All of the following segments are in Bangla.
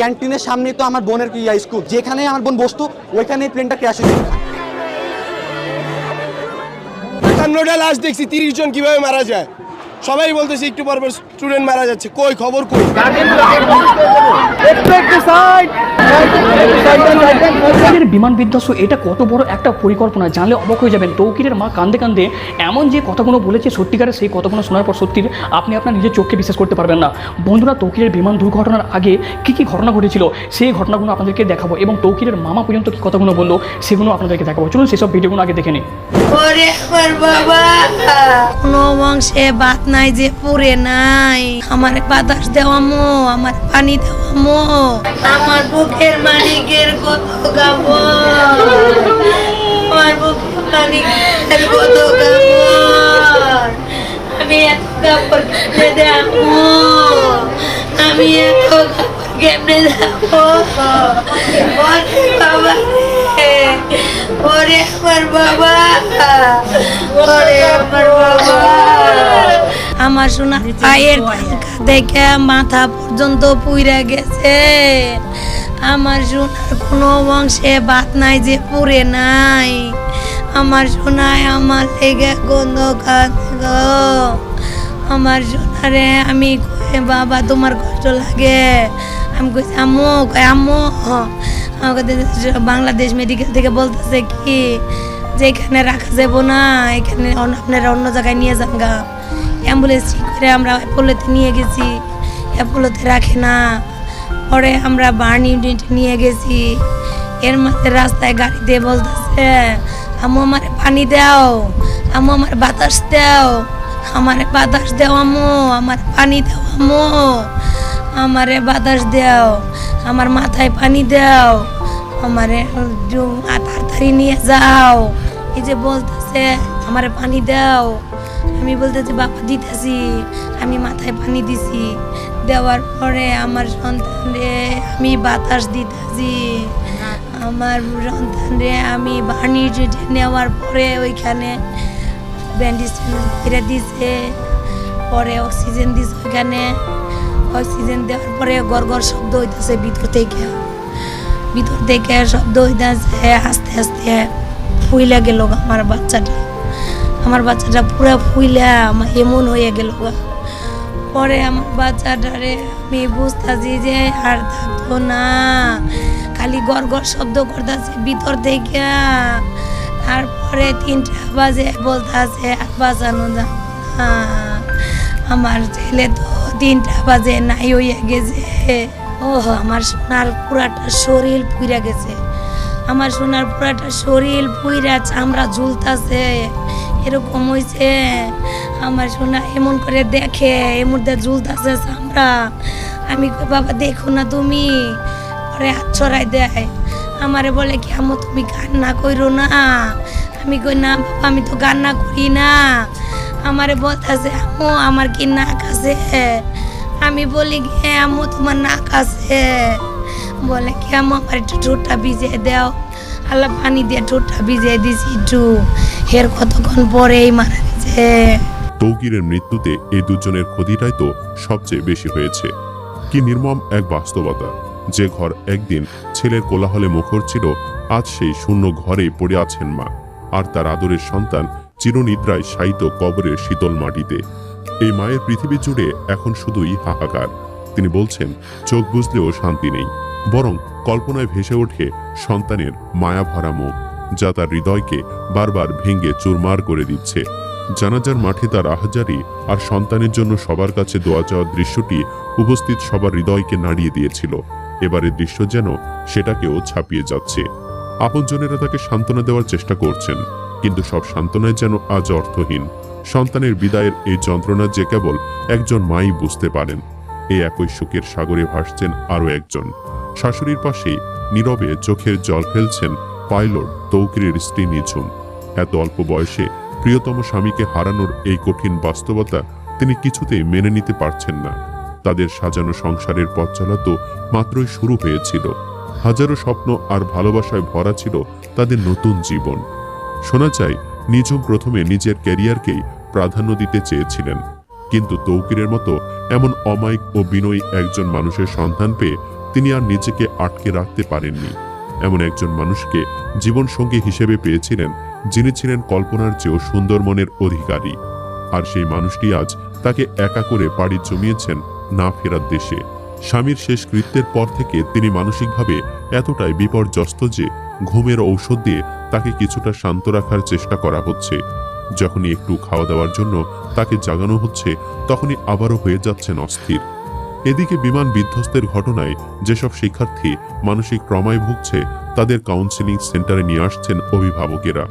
ক্যান্টিনের সামনে তো আমার বোনের ইয়া স্কুল? যেখানে আমার বোন বসতো ওইখানে প্লেনটা ক্র্যাশ হয়েছিল একান্নটা লাশ দেখছি, তিরিশ জন কীভাবে মারা যায়? সবাই বলতেছি একটু পর পর স্টুডেন্ট মারা যাচ্ছে কই খবর কই? বিমান বিধ্বস্ত এটা কত বড় একটা পরিকল্পনা? জানলে অবাক হয়ে যাবেন। তৌকিরের মা কান্দে কান্দে এমন যে কথাগুলো বলেছে সত্যিকারের সেই কথাগুলো শোনার পর সত্যির আপনি আপনার নিজের চোখকে বিশ্বাস করতে পারবেন না। বন্ধুরা তৌকিরের বিমান দুর্ঘটনার আগে কী কী ঘটনা ঘটেছিল সেই ঘটনাগুলো আপনাদেরকে দেখাবো এবং তৌকিরের মামা পর্যন্ত কী কথাগুলো বলল সেগুলো আপনাদেরকে দেখাবো। চলুন সেসব ভিডিওগুলো আগে দেখে নিই। কোনো বংশে ভাত নাই যে পুরে নাই। আমার বাতাস দেওয়ামো আমার পানি দেওয়ামো আমার বুকের মালিকের কত গাবো। আমার বুকের মালিকের কত গাবো। আমি এত কাপড় কেমনে দেবো? আমি এত কাপড় কেমনে দেবো? ওরে বাবা রে। ওরে আমার বাবা। ওরে আমার বাবা। আমার সোনা পায়ের দেখে মাথা পর্যন্ত পুইরা গেছে। আমার সোনার কোনো বংশে ভাত নাই যে পুরে নাই। আমার সোনায় আমার লেগে গন্ধ গো। আমার সোনারে আমি বাবা, তোমার কষ্ট লাগে? আমি কইছি আম্মু, কই, আম্মু? আমাকে বাংলাদেশ মেডিকেল থেকে বলতেছে কি, যে এখানে রাখা যাব না, এখানে আপনারা অন্য জায়গায় নিয়ে যান গা। অ্যাম্বুলেন্স ঠিক করে আমরা অ্যাপোলোতে নিয়ে গেছি। অ্যাপোলোতে রাখে না। পরে আমরা বার্ন ইউনিট নিয়ে গেছি। এর মধ্যে রাস্তায় গাড়ি দিয়ে বলতেছে, আম্মু, আমার পানি দাও। আম্মু, আমার বাতাস দাও। আমার বাতাস দাও, আম্মু। আমার পানি দাও, আম্মু। আমারে বাতাস দাও। আমার মাথায় পানি দাও। আমারে তাড়াতাড়ি নিয়ে যাও। এই যে বলতেছে, আমারে পানি দাও। আমি বলতেছি বাবা দিতেছি, আমি মাথায় পানি দিছি। দেওয়ার পরে আমার সন্তানরে আমি বাতাস দিতেছি। আমার সন্তানরে আমি বাণী নেওয়ার পরে ওইখানে ব্যান্ডেজ ফিরে দিছে। পরে অক্সিজেন দিছে ওইখানে। অক্সিজেন দেওয়ার পরে গড় গড় শব্দ হইতেছে ভিতর থেকে। ভিতর থেকে শব্দ হইতেছে, আস্তে আস্তে। ফুইলা গেল আমার বাচ্চাটা। আমার বাচ্চাটা পুরো ফুইলা, আমার এমন হয়ে গেল পরে আমার বাচ্চাটারে আমি বুঝতেছি যে আর থাকতো না। খালি গড় গড় শব্দ করতেছে ভিতর থেকে। তারপরে তিনটা বাজে বলতেছে, আর বাঁচানো যাবে আমার ছেলে তো তিনটা বাজে নাই হইয়া গেছে। ও আমার সোনার পুরাটা শরীর পুইরা গেছে। আমার সোনার পুরাটা শরীর পুইরা চামড়া ঝুলতাছে। এরকম হইছে। আমার সোনা এমন করে দেখে এর মধ্যে ঝুলতাছে চামড়া। আমি বাবা, দেখো না তুমি। পরে হাত ছড়াই দেয়। আমারে বলে, কি আমো তুমি কান্না কইরো না? আমি কই, না বাবা, আমি তো কান্না করি না। আমারে বলতেছে, আম্মু, আমার কি নাক আছে? আমি বলি কি হ্যাঁ আম্মু, তোমার নাক আছে। বলে, কি আম্মু, আমার একটু ঠোঁটটা ভিজিয়ে দাও। আল্লাহ পানি দিয়ে ঠোঁটটা ভিজিয়ে দিছি একটু। হের কতক্ষণ পরেই মারা গেছে। তৌকিরের মৃত্যুতে এই দুজনের ক্ষতিটাই তো সবচেয়ে বেশি হয়েছে। কি নির্মম এক বাস্তবতা। যে ঘর একদিন ছেলের কোলাহলে মুখর ছিল, আজ সেই শূন্য ঘরেই পড়ে আছেন মা। আর তার আদরের সন্তান চিরনিদ্রায় শায়িত কবরের শীতল মাটিতে। এই মায়ের পৃথিবী জুড়ে এখন শুধুই হাহাকার। তিনি বলছেন, চোখ বুঝলেও শান্তি নেই। বরং কল্পনায় ভেসে ওঠে সন্তানের মায়া ভরা মুখ, যা তার হৃদয়কে বারবার ভেঙে চুরমার করে দিচ্ছে। জানাজার মাঠে তার আহাজারি আর সন্তানের জন্য সবার কাছে দোয়া চাওয়ার দৃশ্যটি উপস্থিত সবার হৃদয়কে নাড়িয়ে দিয়েছিল। এবারের দৃশ্য যেন সেটাকেও ছাপিয়ে যাচ্ছে। আপনজনেরা তাকে সান্ত্বনা দেওয়ার চেষ্টা করছেন, কিন্তু সব সান্ত্বনায় যেন আজ অর্থহীন। সন্তানের বিদায়ের এই যন্ত্রণা যে কেবল একজন মাই বুঝতে পারেন। এই একই শোকের সাগরে ভাসছেন আরও একজন। শাশুড়ির পাশেই নীরবে চোখের জল ফেলছেন পাইলট তৌকিরের স্ত্রী নিঝুম এত অল্প বয়সে প্রিয়তম স্বামীকে হারানোর এই কঠিন বাস্তবতা তিনি কিছুতেই মেনে নিতে পারছেন না। তাদের সাজানো সংসারের পথ চলা তো মাত্রই শুরু হয়েছিল। হাজারো স্বপ্ন আর ভালোবাসায় ভরা ছিল তাদের নতুন জীবন। শোনা যায়, নিঝুম প্রথমে নিজের ক্যারিয়ারকেই প্রাধান্য দিতে চেয়েছিলেন। কিন্তু তৌকিরের মতো এমন অমায়িক ও বিনয়ী একজন মানুষের সন্ধান পেয়ে তিনি আর নিজেকে আটকে রাখতে পারেননি। এমন একজন মানুষকে জীবনসঙ্গী হিসেবে পেয়েছিলেন যিনি ছিলেন কল্পনার চেয়েও সুন্দর মনের অধিকারী। আর সেই মানুষটি আজ তাকে একা করে পাড়ি জমিয়েছেন না ফেরার দেশে। স্বামীর শেষ কৃত্যের পর থেকে তিনি মানসিকভাবে এতটাই বিপর্যস্ত যে ঘুমের ঔষধ দিয়ে তাকে কিছুটা শান্ত রাখার চেষ্টা করা হচ্ছে। যখনই একটু খাওয়া দাওয়ার জন্য তাকে জাগানো হচ্ছে, তখনই আবারও হয়ে যাচ্ছেন অস্থির। এদিকে বিমান বিধ্বস্তের ঘটনায় যেসব শিক্ষার্থী মানসিক ট্রমায় ভুগছে, তাদের কাউন্সেলিং সেন্টারে নিয়ে আসছেন অভিভাবকেরা।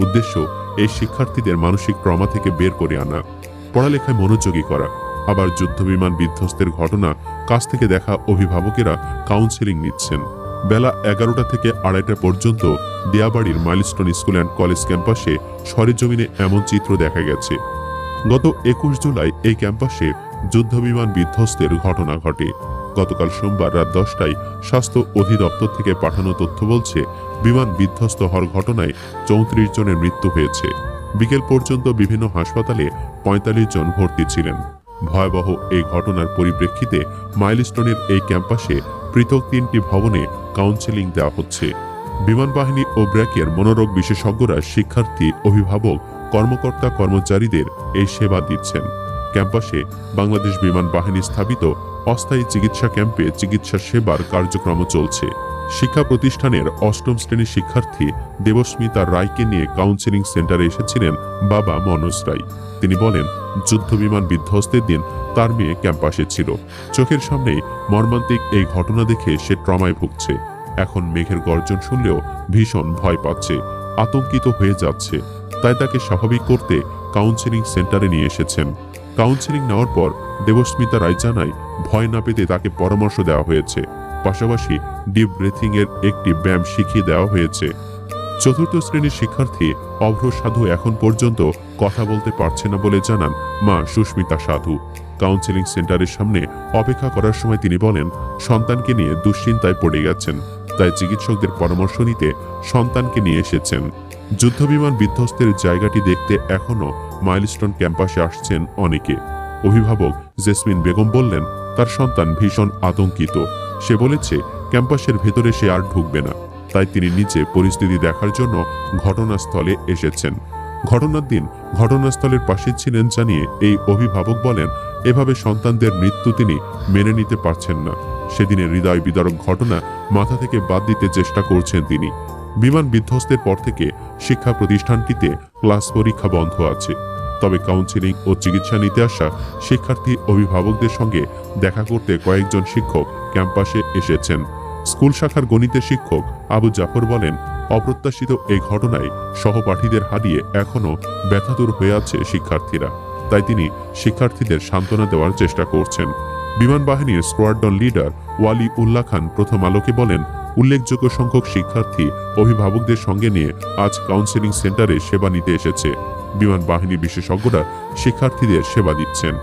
উদ্দেশ্য, এই শিক্ষার্থীদের মানসিক ট্রমা থেকে বের করে আনা। পড়ালেখায় মনোযোগী করা। আবার যুদ্ধবিমান বিধ্বস্তের ঘটনা কাছ থেকে দেখা অভিভাবকেরা কাউন্সেলিং নিচ্ছেন। বেলা এগারোটা থেকে আড়াইটা পর্যন্ত দেয়াবাড়ির মাইলস্টোন স্কুল অ্যান্ড কলেজ ক্যাম্পাসে সরেজমিনে এমন চিত্র দেখা গেছে। গত একুশ জুলাই এই ক্যাম্পাসে যুদ্ধবিমান বিধ্বস্তের ঘটনা ঘটে। গতকাল সোমবার রাত দশটায় স্বাস্থ্য অধিদপ্তর থেকে পাঠানো তথ্য বলছে, বিমান বিধ্বস্ত হওয়ার ঘটনায় চৌত্রিশ জনের মৃত্যু হয়েছে। বিকেল পর্যন্ত বিভিন্ন হাসপাতালে পঁয়তাল্লিশ জন ভর্তি ছিলেন। ভয়াবহ এই ঘটনার পরিপ্রেক্ষিতে মাইলস্টোনের এই ক্যাম্পাসে পৃথক তিনটি ভবনে কাউন্সেলিং দেওয়া হচ্ছে। বিমান বাহিনী ও ব্র্যাকের মনোরোগ বিশেষজ্ঞরা শিক্ষার্থী, অভিভাবক কর্মকর্তা কর্মচারীদের এই সেবা দিচ্ছেন। ক্যাম্পাসে বাংলাদেশ বিমান বাহিনী স্থাপিত অস্থায়ী চিকিৎসা ক্যাম্পে চিকিৎসা সেবার কার্যক্রম চলছে। শিক্ষা প্রতিষ্ঠানের অষ্টম শ্রেণির শিক্ষার্থী দেবস্মিতা রায়কে নিয়ে কাউন্সেলিং সেন্টারে এসেছিলেন বাবা মনোজ রায়। তিনি বলেন, যুদ্ধ বিমান বিধ্বস্তের দিন তার মেয়ে ক্যাম্পাসে ছিল। চোখের সামনেই মর্মান্তিক এই ঘটনা দেখে সে ট্রমায় ভুগছে। এখন মেঘের গর্জন শুনলেও ভীষণ ভয় পাচ্ছে, আতঙ্কিত হয়ে যাচ্ছে। তাই তাকে স্বাভাবিক করতে কাউন্সেলিং সেন্টারে নিয়ে এসেছেন। কাউন্সেলিং নেওয়ার পর দেবস্মিতা রায় জানায় ভয় না পেতে তাকে পরামর্শ দেওয়া হয়েছে। পাশাপাশি ডিপ ব্রেথিং এর একটি ব্যায়াম শিখিয়ে দেওয়া হয়েছে। চতুর্থ শ্রেণির শিক্ষার্থী অভ্র সাধু এখন পর্যন্ত কথা বলতে পারছে না বলে জানান মা সুস্মিতা সাধু। কাউন্সেলিং সেন্টারের সামনে অপেক্ষা করার সময় তিনি বলেন, সন্তানকে নিয়ে দুশ্চিন্তায় পড়ে গেছেন, তাই চিকিৎসকদের পরামর্শ নিতে সন্তানকে নিয়ে এসেছেন। যুদ্ধবিমান বিধ্বস্তের জায়গাটি দেখতে এখনও মাইলস্টোন ক্যাম্পাসে আসছেন অনেকে। অভিভাবক জেসমিন বেগম বললেন, তার সন্তান ভীষণ আতঙ্কিত। সে বলেছে, ক্যাম্পাসের ভেতরে সে আর ঢুকবে না। তাই তিনি নিজে পরিস্থিতি দেখার জন্য ঘটনাস্থলে এসেছেন। ঘটনার দিন ঘটনাস্থলের পাশে ছিলেন জানিয়ে এই অভিভাবক বলেন, এভাবে সন্তানদের মৃত্যু তিনি মেনে নিতে পারছেন না। সেদিনের হৃদয় বিদারক ঘটনা মাথা থেকে বাদ দিতে চেষ্টা করছেন তিনি। বিমান বিধ্বস্তের পর থেকে শিক্ষা প্রতিষ্ঠানটিতে ক্লাস পরীক্ষা বন্ধ আছে। তবে কাউন্সিলিং ও চিকিৎসা নিতে আসা শিক্ষার্থী অভিভাবকদের সঙ্গে দেখা করতে কয়েকজন শিক্ষক ক্যাম্পাসে এসেছেন। স্কুল শাখার গণিতের শিক্ষক আবু জাফর বলেন, অপ্রত্যাশিত এই ঘটনায় সহপাঠীদের হারিয়ে এখনও ব্যথাতুর হয়ে আছে শিক্ষার্থীরা। তাই তিনি শিক্ষার্থীদের সান্ত্বনা দেওয়ার চেষ্টা করছেন। বিমান বাহিনীর স্কোয়াড্রন লিডার ওয়ালি উল্লাহ খান প্রথম আলোকে বলেন উল্লেখযোগ্য সংখ্যক শিক্ষার্থী, অভিভাবকদের সঙ্গে নিয়ে আজ কাউন্সেলিং সেন্টারে সেবা নিতে এসেছে। বিমান বাহিনী বিশেষজ্ঞরা শিক্ষার্থীদের সেবা দিচ্ছেন।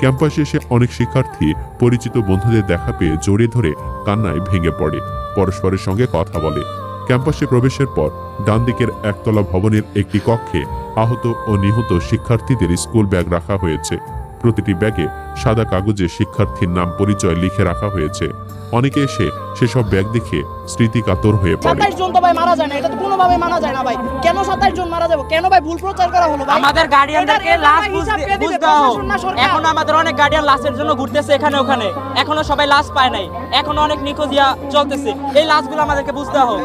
ক্যাম্পাসে এসে অনেক শিক্ষার্থী, পরিচিত বন্ধুদের দেখা পেয়ে জড়িয়ে ধরে কান্নায় ভেঙে পড়ে, পরস্পরের সঙ্গে কথা বলে। ক্যাম্পাসে প্রবেশের পর ডান দিকের একতলা ভবনের একটি কক্ষে আহত ও নিহত শিক্ষার্থীদের স্কুল ব্যাগ রাখা হয়েছে। প্রতিটি ব্যাগে সাদা কাগজে শিক্ষার্থীর নাম পরিচয় লিখে রাখা হয়েছে। অনেকে এসে সেসব ব্যাগ দেখে স্মৃতিকাতর হয়ে পড়ে। সাতাইশ জন তো ভাই মারা যায় না এটা তো কোনোভাবে মানা যায় না ভাই। কেন সাতাইশ জন মারা যাব? কেন ভাই ভুল প্রচার করা হলো ভাই? আমাদের গার্ডিয়ানদেরকে লাশ? বুঝতে দাও? এখন আমাদের অনেক গার্ডিয়ান লাশের জন্য ঘুরতেছে এখানে ওখানে। এখনও সবাই লাশ পায় নাই। এখনও অনেক নিখোঁজিয়া চলতেছে। এই লাশগুলো আমাদেরকে বুঝতে হবে।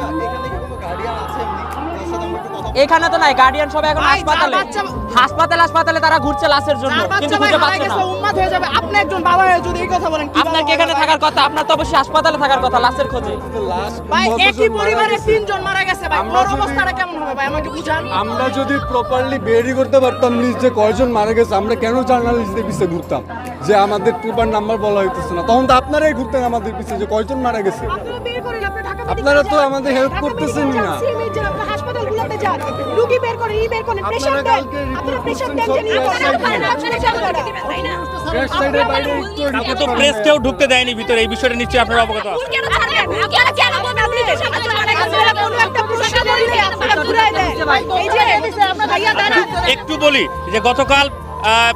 এখানে তো নাই গার্ডিয়ান সবাই এখন হাসপাতালে। বাচ্চা- হাসপাতালে হাসপাতালে তারা ঘুরছে লাশের জন্য। কিন্তু খুঁজে পাচ্ছে না। গেছে উম্মাদ হয়ে যাবে। আপনি একজন বাবা হয়ে যদি এই কথা বলেন আপনার কি এখানে থাকার কথা? আপনার তো অবশ্যই হাসপাতালে থাকার কথা লাশের খোঁজে। ভাই একই পরিবারে তিনজন মারা গেছে ভাই। আমরা ওর যদি- অবস্থাটা কেমন হবে ভাই? আমাকে বুঝান। আমরা যদি প্রপারলি বেরি করতে পারতাম লিস্ট যে কয়জন মারা গেছে আমরা কেন জার্নালিস্টদের পিছিয়ে ঘুরতাম? যে আমাদের পেপার নাম্বার বলা হইতেছে না। তখন তো আপনারাই ঘুরতেন আমাদের পিছিয়ে যে কয়জন মারা গেছে। আপনারা তো আমাদের হেল্প করতেছেন না। হাসপাতালগুলোতে যান। রুগী বের করেন ই বের করেন পেশেন্ট দেন। আপনারা করছেন দেন যে আপনারা তো ঢুকতে দেয়নি ভিতরে এই বিষয়টা নিশ্চয়ই আপনারা অবগত আছেন। কেন ছাড়বেন আপনারা কেন বলবেন আপনি কোনো একটা প্রশাসন দিলে আপনারা ঘুরাই দেন। এই যে আমরা ভাইয়া দেন। একটু বলি যে গতকাল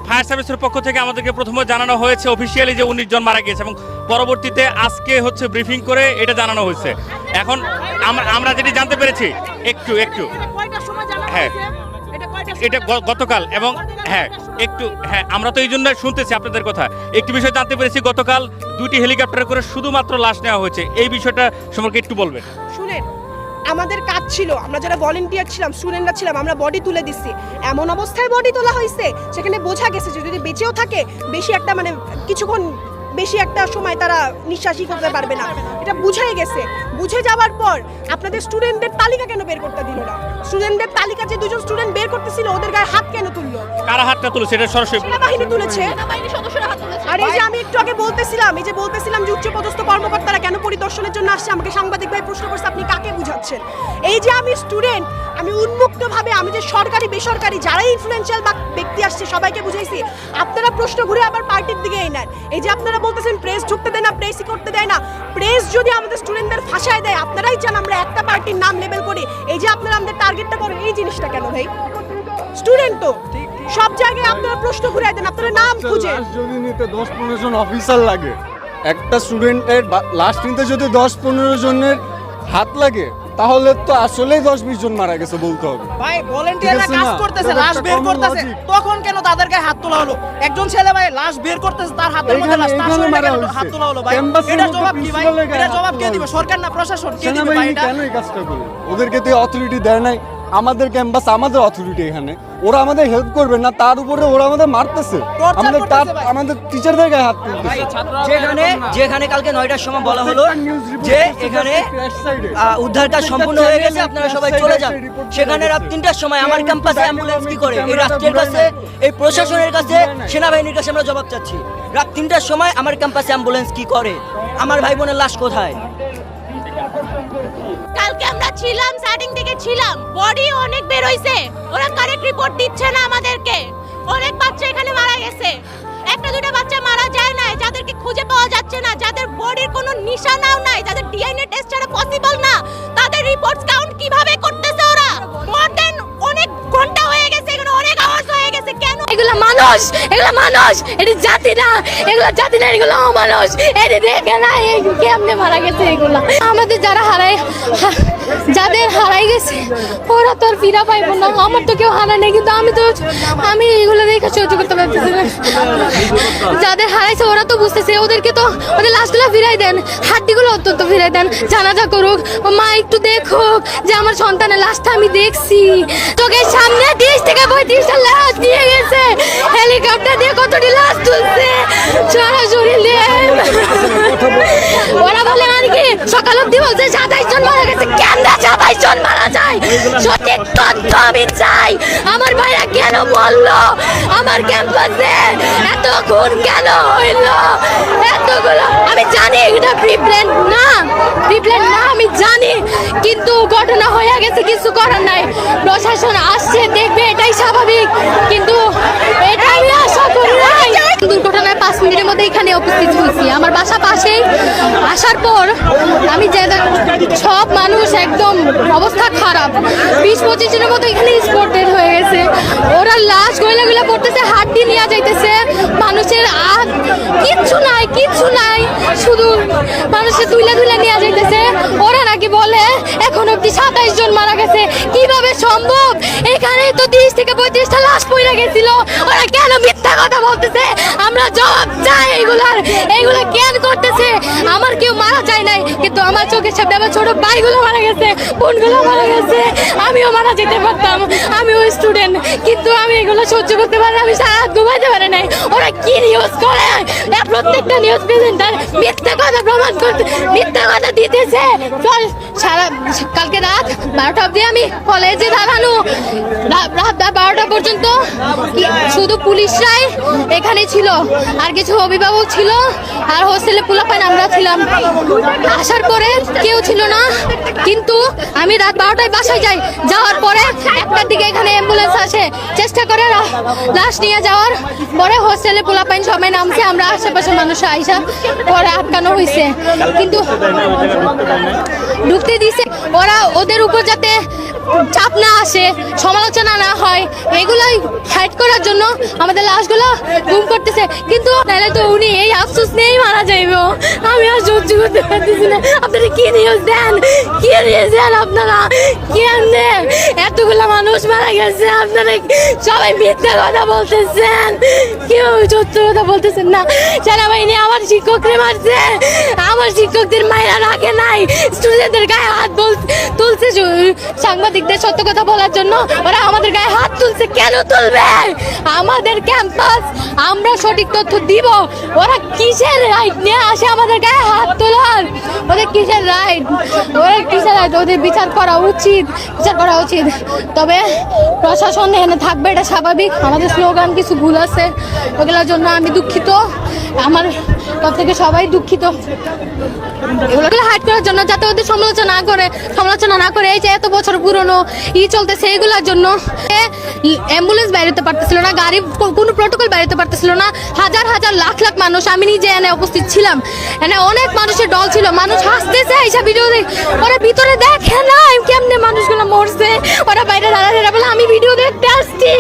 ফায়ার সার্ভিসের পক্ষ থেকে আমাদেরকে প্রথমে জানানো হয়েছে অফিসিয়ালি যে উনিশ জন মারা গিয়েছে এবং পরবর্তীতে আজকে হচ্ছে ব্রিফিং করে এটা জানানো হয়েছে। এখন আমরা আমরা যেটি জানতে পেরেছি একটু একটু। কয়টার সময় জানা হ্যাঁ। এটা গতকাল এবং হ্যাঁ একটু হ্যাঁ আমরা তো এই জন্য শুনতেছি আপনাদের কথা। একটি বিষয় জানতে পেরেছি গতকাল দুইটি হেলিকপ্টার করে শুধুমাত্র লাশ নেওয়া হয়েছে। এই বিষয়টা সম্পর্কে একটু বলবেন। শুনেন আমাদের কাজ ছিল আমরা যারা ভলেন্টিয়ার ছিলাম স্টুডেন্টরা ছিলাম আমরা বডি তুলে দিচ্ছি। এমন অবস্থায় বডি তোলা হয়েছে সেখানে বোঝা গেছে যে যদি বেঁচেও থাকে বেশি একটা মানে কিছুক্ষণ বেশি একটা সময় তারা নিঃশ্বাসই করতে পারবে না। এটা বুঝাই গেছে। বুঝে যাওয়ার পর আপনাদের স্টুডেন্টদের তালিকা কেন বের করতে দিল না? স্টুডেন্টদের তালিকা যে দুজন স্টুডেন্ট বের করতেছিল ওদের গায়ে হাত কেন তুললো? কারা হাতটা তুলেছে এটা সরাসরি। সেনাবাহিনী তুলেছে। আর এই যে আমি একটু আগে বলতেছিলাম এই যে বলতেছিলাম যে উচ্চপদস্থ কর্মকর্তারা কেন পরিদর্শনের জন্য আসছে আমাকে সাংবাদিক ভাই প্রশ্ন করছে আপনি কাকে বুঝাচ্ছেন? এই যে আমি স্টুডেন্ট আমি উন্মুক্তভাবে আমি যে সরকারি বেসরকারি যারাই ইনফ্লুয়েন্সিয়াল ব্যক্তি আসছে সবাইকে বুঝাইছি। আপনারা প্রশ্ন ঘুরে আবার পার্টির দিকে এই নেন এই যে আপনারা বলতেছেন প্রেস ঢুকতে প্রেসই করতে দেয় না। প্রেস যদি আমাদের স্টুডেন্টদের ফাঁসায় দেয় আপনারাই চান আমরা একটা পার্টির নাম লেবেল করি। এই যে আপনারা আমাদের টার্গেটটা করেন এই জিনিসটা কেন ভাই? স্টুডেন্ট তো। সব জায়গায় আপনারা প্রশ্ন ঘুরাই দেন আপনারা নাম খুঁজে। যদি নিতে দশ পনেরো জন অফিসার লাগে একটা স্টুডেন্টের লাস্ট নিতে যদি দশ পনেরো জনের হাত লাগে তাহলে তো আসলেই দশ বিশ জন মারা গেছে বলতে হবে। ভাই ভলেন্টিয়াররা কাজ করতেছে লাশ বের করতেছে। তখন কেন তাদের গায়ে হাত তোলা হলো? একজন ছেলে ভাই লাশ বের করতেছে তার হাতের মধ্যে লাশ তার শরীরে মারা কেন হাত তোলা হলো ভাই। মধ্যে জবাব কি ভাই? হাত জবাব কে দিবে? সরকার না প্রশাসন? কে দিবে ভাই এটা কেন এই কাজটা করে ওদেরকে তো অথরিটি দেয় নাই। আমাদের ক্যাম্পাস আমাদের অথরিটি এখানে। ওরা আমাদের হেল্প করবে না তার উপরে ওরা আমাদের মারতেছে। আমাদের তার আমাদের টিচারদের গায়ে হাত তুলতেছে। যেখানে যেখানে কালকে নয়টার সময় বলা হলো যে এখানে উদ্ধার কাজ সম্পূর্ণ হয়ে গেছে আপনারা সবাই চলে যান। সেখানে রাত তিনটার সময় আমার ক্যাম্পাসে অ্যাম্বুলেন্স কি করে? এই রাষ্ট্রের কাছে এই প্রশাসনের কাছে সেনাবাহিনীর কাছে আমরা জবাব চাচ্ছি। রাত তিনটার সময় আমার ক্যাম্পাসে অ্যাম্বুলেন্স কি করে? আমার ভাই বোনের লাশ কোথায়? কালকে আমরা ছিলাম স্টার্টিং থেকে ছিলাম। বডি অনেক বের হইছে। ওরা কারেক্ট রিপোর্ট দিচ্ছে না আমাদেরকে। অনেক বাচ্চা এখানে মারা গেছে। একটা দুটো বাচ্চা মারা যায় না যাদেরকে খুঁজে পাওয়া যাচ্ছে না, যাদের বডির কোনো নিশানাও নাই, যাদের ডিএনএ টেস্ট ছাড়া পসিবল না, তাদের রিপোর্টস কাউন্ট কীভাবে করতেছে ওরা? এগুলো মানুষ এগুলো মানুষ, এটি জাতি না, এগুলো জাতি না, এগুলো অমানুষ। এটি দেখে না কেমনে মারা গেছে এগুলো? আমাদের যারা হারায় যাদের হারাই গেছে, ওরা তো আর ফিরা পাইবো না। আমার তো কেউ হারা নেই, কিন্তু আমি তো আমি এগুলো দেখে সহ্য করতে পারতেছি না। যাদের হারাইছে, ওরা তো বুঝতেছে, ওদেরকে তো ওদের লাশগুলো ফিরাই দেন। হাড্ডিগুলো অত্যন্ত ফিরাই দেন। জানাজা করুক, মা, একটু দেখুক যে আমার সন্তানের লাশটা আমি দেখছি। চোখের সামনে তিরিশ থেকে পঁয়ত্রিশটা লাশ দিয়ে গেছে। হেলিকপ্টার দিয়ে কতটি লাশ তুলছে? সরাসরি ওরা বলে মানে কি, সকাল অব্দি বলছে, সাতাইশ জন মারা গেছে। কেন তথ্য আমি চাই। আমার কেন আমার এত কেন হইল? আমি জানি না। না, আমি জানি। কিন্তু ঘটনা হয়ে গেছে, কিছু করার নাই। প্রশাসন আসছে, দেখবে এটাই স্বাভাবিক। কিন্তু এটা আমি আশা করি নাই। দুর্ঘটনায় পাঁচ মিনিটের মধ্যে এখানে উপস্থিত হয়েছি। আমার বাসা পাশেই আসার পর আমি যে সব মানুষ একদম অবস্থা খারাপ। বিশ পঁচিশ জনের মতো এখানে স্পটেড হয়ে গেছে। ওরা লাশ গয়লা পড়তেছে, হাড্ডি নিয়ে যাইতেছে। মানুষের আহ, কিচ্ছু নাই কিচ্ছু নাই। শুধু মানুষের তুলে তুলে নিয়ে যাইতেছে। ওরা নাকি বলে অব্দি সাতাইশ জন মারা গেছে। কীভাবে সম্ভব? এখানে তো তিরিশ থেকে পঁয়ত্রিশটা লাশ পড়ে গেছিল। ওরা কেন মিথ্যা কথা বলতেছে? আমরা জবাব চাই এগুলার এগুলো কেন করতেছে? আমার কেউ মারা যায় নাই, কিন্তু আমার চোখের সামনে আমার ছোট ভাইগুলো মারা গেছে, বোনগুলো মারা গেছে। আমিও মারা যেতে পারতাম, আমিও স্টুডেন্ট কিন্তু আমি এগুলো সহ্য করতে পারি আমি সারা ঘুমাইতে পারি নাই। ওরা কি নিউজ করে? প্রত্যেকটা নিউজ প্রেজেন্টার মিথ্যা কথা প্রমাণ করতে মিথ্যা কথা দিতেছে। সারা কালকে রাত বারোটা অবধি আমি কলেজে দাঁড়ানো। রাত বারোটা পর্যন্ত শুধু পুলিশরাই এখানে ছিল। আর কিছু অভিভাবক ছিল। আর হোস্টেলে পোলাপান আমরা ছিলাম। আসার পরে কেউ ছিল না। কিন্তু আমি রাত বারোটায় বাসায় যাই। যাওয়ার পরে একটার দিকে এখানে অ্যাম্বুলেন্স আসে। চেষ্টা করে লাশ নিয়ে যাওয়ার পরে হোস্টেলে পোলাপাইন সবাই নামছে। আমরা আশেপাশে মানুষ আইসা পরে আটকানো হয়েছে কিন্তু ঢুকতে দিছে। ওরা ওদের উপর যাতে চাপ না আসে, সমালোচনা না হয়, এগুলাই হাইড করার জন্য আমাদের লাশগুলো গুম করতেছে। কিন্তু নাহলে তো উনি এই আফসোস নেই মারা যাইব। আমি আর সহ্য করতে পারতেছি না। আপনারা কি নিউজ দেন? কি নিউজ দেন আপনারা? কেমনে? এতগুলো মানুষ মারা গেছে, আপনারা সবাই মিথ্যা কথা বলতেছেন। কেউ সত্য কথা বলতেছেন না। সেনাবাহিনী আমার শিক্ষকদের মারছে। আমার শিক্ষকদের মায়েরা রাখে নাই। স্টুডেন্টদের গায়ে হাত তুলছে সু- সাংবাদিকদের সত্য কথা বলার জন্য ওরা আমাদের গায়ে হাত তুলছে। কেন তুলবে? আমাদের ক্যাম্পাস, আমরা সঠিক তথ্য দিব। ওরা কিসের রাইট নিয়ে আসে আমাদের গায়ে হাত তোলার। ওদের কিসের রাইট ওরা কিসের রাইট ওদের বিচার করা উচিত। বিচার করা উচিত। তবে প্রশাসন এখানে থাকবে, এটা স্বাভাবিক। আমাদের স্লোগান কিছু ভুল আছে। ওগুলোর জন্য আমি দুঃখিত। আমার তরফ থেকে সবাই দুঃখিত। এগুলো হাইড করার জন্য যাতে ওদের সমালোচনা করে, সমালোচনা না করে, এই যে এত বছর পুরনো ই চলতেছে এগুলোর জন্য। অ্যাম্বুলেন্স বেরোতে পারতেছিল না, গাড়ি কোনো প্রোটোকল বেরোতে পারতেছিল না। হাজার হাজার, লাখ লাখ মানুষ, আমি নিজে এনে উপস্থিত ছিলাম। এনে অনেক মানুষের দল ছিল, মানুষ হাসতেছে এইসব ভিডিও ওরা ভিতরে দেখে না কেমনে মানুষগুলো মরছে। ওরা বাইরে দাঁড়ায় বলে, আমি ভিডিও দেখতে আসছি,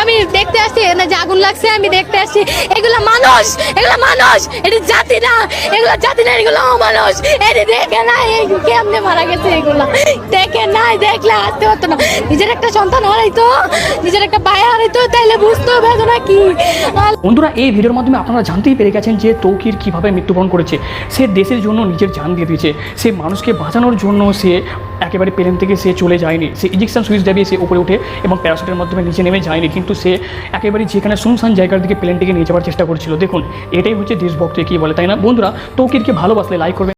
আমি দেখতে আসছি, এনে যে আগুন লাগছে, আমি দেখতে আসছি। এগুলো মানুষ এগুলো মানুষ, এটি জাতি না, এগুলো জাতি না, এগুলো অমানুষ। এটি দেখে না কেমনে মারা গেছে এগুলো। দেখে নাই, দেখলে আসতে পারতো না। নিজের একটা সন্তান হারাইতো নিজের একটা ভাই হারাইতো তাইলে বুঝতো বেদনা কি? বন্ধুরা, এই ভিডিওর মাধ্যমে আপনারা জানতেই পেরে গেছেন যে তৌকির কীভাবে মৃত্যুবরণ করেছে। সে দেশের জন্য নিজের জান দিয়ে দিয়েছে সে মানুষকে বাঁচানোর জন্য সে একেবারে প্লেন থেকে সে চলে যায়নি। সে ইজেকশন সুইচ দাবিয়ে সে উপরে উঠে এবং প্যারাসুটের মাধ্যমে নিচে নেমে যায়নি। কিন্তু সে একেবারে যেখানে শুনশান জায়গার দিকে প্লেনটিকে নিয়ে যাওয়ার চেষ্টা করছিল। দেখুন, এটাই হচ্ছে দেশভক্ত কি বলে, তাই না? বন্ধুরা, তৌকিরকে ভালোবাসলে লাইক করবে